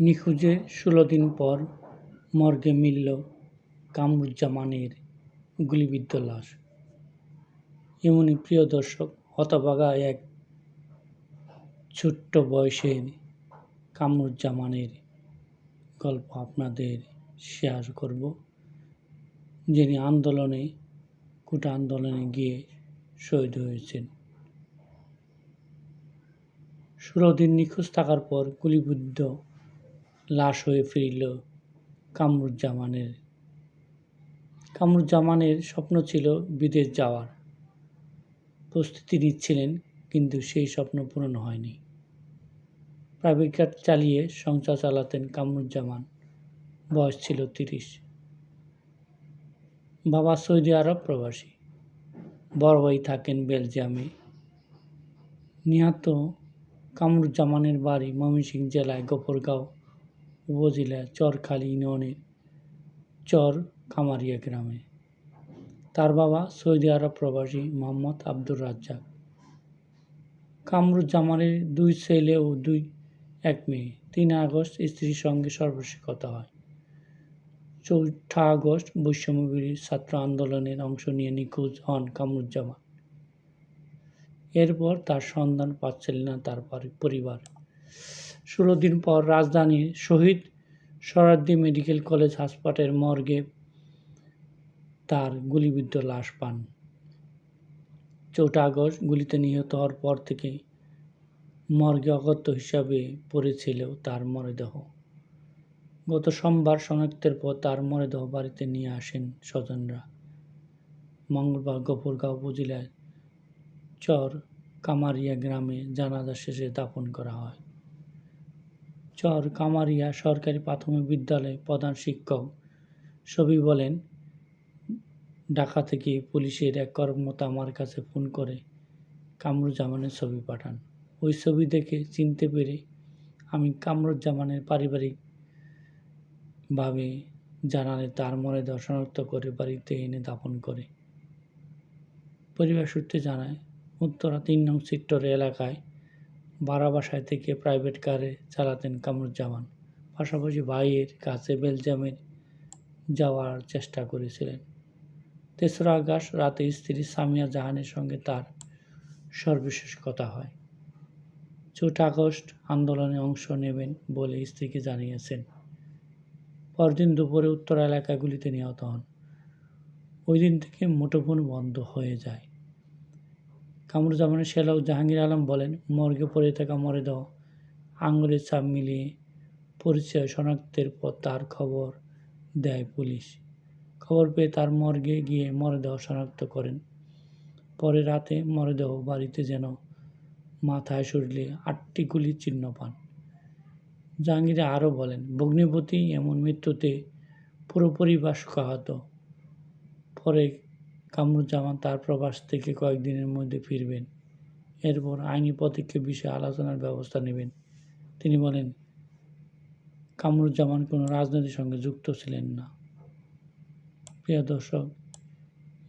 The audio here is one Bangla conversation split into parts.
নিখোঁজের ষোলো দিন পর মর্গে মিলল কামরুজ্জামানের গুলিবিদ্ধ লাশ। এমনই প্রিয় দর্শক হতভাগা এক ছোট্ট বয়সের কামরুজ্জামানের গল্প আপনাদের শেয়ার করব, যিনি আন্দোলনে কোটা আন্দোলনে গিয়ে শহীদ হয়েছেন। ষোলো দিন নিখোঁজ থাকার পর গুলিবিদ্ধ লাশ হয়ে ফিরল কামরুজ্জামানের। কামরুজ্জামানের স্বপ্ন ছিল বিদেশ যাওয়ার। প্রস্তুতি নিচ্ছিলেন, কিন্তু সেই স্বপ্ন পূরণ হয়নি। প্রাইভেট কার চালিয়ে সংসার চালাতেন কামরুজ্জামান। বয়স ছিল তিরিশ। বাবা সৌদি আরব প্রবাসী। বড় ভাই থাকেন বেলজিয়ামে। নিহত কামরুজ্জামানের বাড়ি ময়মনসিংহ জেলায়, গোপরগাঁও। উপজেলার চরখালী ইউনিয়নের চর কামারিয়া গ্রামে। তার বাবা সৌদি আরব প্রবাসী মোহাম্মদ আব্দুর রাজ্জাক। কামরুজ্জামানের দুই ছেলে ও দুই, এক মেয়ে। তিন আগস্ট স্ত্রীর সঙ্গে সর্বশেষ কথা হয়। চৌঠা আগস্ট বৈষম্যবিরোধী ছাত্র আন্দোলনের অংশ নিয়ে নিখোঁজ হন কামরুজ্জামান। এরপর তার সন্ধান পাচ্ছিল না, তার পরিবার। ষোলো দিন পর রাজধানীর শহীদ সরাদ্দি মেডিকেল কলেজ হাসপাতালের মর্গে তার গুলিবিদ্ধ লাশ পান। চৌঠা আগস্ট গুলিতে নিহত হওয়ার পর থেকে মর্গে অগত্য হিসাবে পড়েছিল তার মরদেহ। গত সোমবার শনাক্তের পর তার মরদেহ বাড়িতে নিয়ে আসেন স্বজনরা। মঙ্গলবার গফরগাঁও উপজেলার চর কামারিয়া গ্রামে জানাজা শেষে দাফন করা হয়। চর কামারিয়া সরকারি প্রাথমিক বিদ্যালয়ে প্রধান শিক্ষক ছবি বলেন, ঢাকা থেকে পুলিশের এক কর্মকর্তা আমার কাছে ফোন করে, কামরুজ্জামানের ছবি পাঠান। ওই ছবি দেখে চিনতে পেরে আমি কামরুজ্জামানের পারিবারিকভাবে জানালে তার মনে শনাক্ত করে বাড়িতে এনে দাফন করে। পরিবার সূত্রে জানায়, উত্তরা তিন নং সেক্টর এলাকায় বারাবাসায় থেকে প্রাইভেট কারে চালাতেন কামরুজ্জামান। পাশাপাশি ভাইয়ের কাছে বেলজিয়ামের যাওয়ার চেষ্টা করেছিলেন। তেসরা আগস্ট রাতে স্ত্রী সামিয়া জাহানের সঙ্গে তার সর্বশেষ কথা হয়। চৌঠা আগস্ট আন্দোলনে অংশ নেবেন বলে স্ত্রীকে জানিয়েছেন। পরদিন দুপুরে উত্তর এলাকাগুলিতে নিহত হন। ওই দিন থেকে মুঠোফোন বন্ধ হয়ে যায়। কামরুজ্জামানের শেলাউ জাহাঙ্গীর আলম বলেন, মর্গে পড়ে থাকা মরেদেহ আঙুলের চাপ মিলিয়ে পরিচয় শনাক্তের পর তার খবর দেয় পুলিশ। খবর পেয়ে তার মর্গে গিয়ে মরদেহ শনাক্ত করেন। পরে রাতে মরদেহ বাড়িতে যেন মাথায় শরীরে আটটি গুলির চিহ্ন পান। জাহাঙ্গীর আরও বলেন, ভগ্নিপতি এমন মৃত্যুতে পুরোপুরি আহত পরে কামরুজ্জামান তার প্রবাস থেকে কয়েকদিনের মধ্যে ফিরবেন। এরপর আইনি পদক্ষেপ বিষয়ে আলোচনার ব্যবস্থা নেবেন। তিনি বলেন, কামরুজ্জামান কোনো রাজনীতির সঙ্গে যুক্ত ছিলেন না। প্রিয় দর্শক,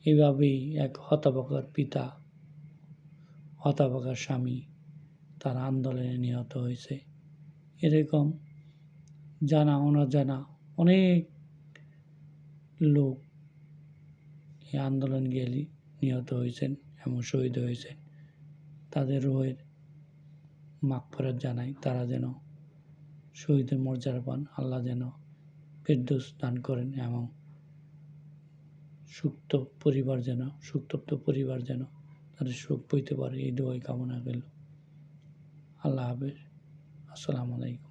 এভাবেই এক হতাবকার পিতা, হতাবকার স্বামী তার আন্দোলনে নিহত হয়েছে। এরকম জানা অনাজানা অনেক লোক এই আন্দোলন গেলে নিহত হয়েছেন এবং শহীদ হয়েছেন। তাদের রোহের মাগফরাত জানাই, তারা যেন শহীদের মর্যাদা পান, আল্লাহ যেন ফেরদৌস দান করেন এবং সুক্ত পরিবার যেন সুক্তপ্ত পরিবার যেন তাদের সুখ বইতে পারে। এই দোয়াই কামনা গেল আল্লাহ হাফেজ। আসসালামু আলাইকুম।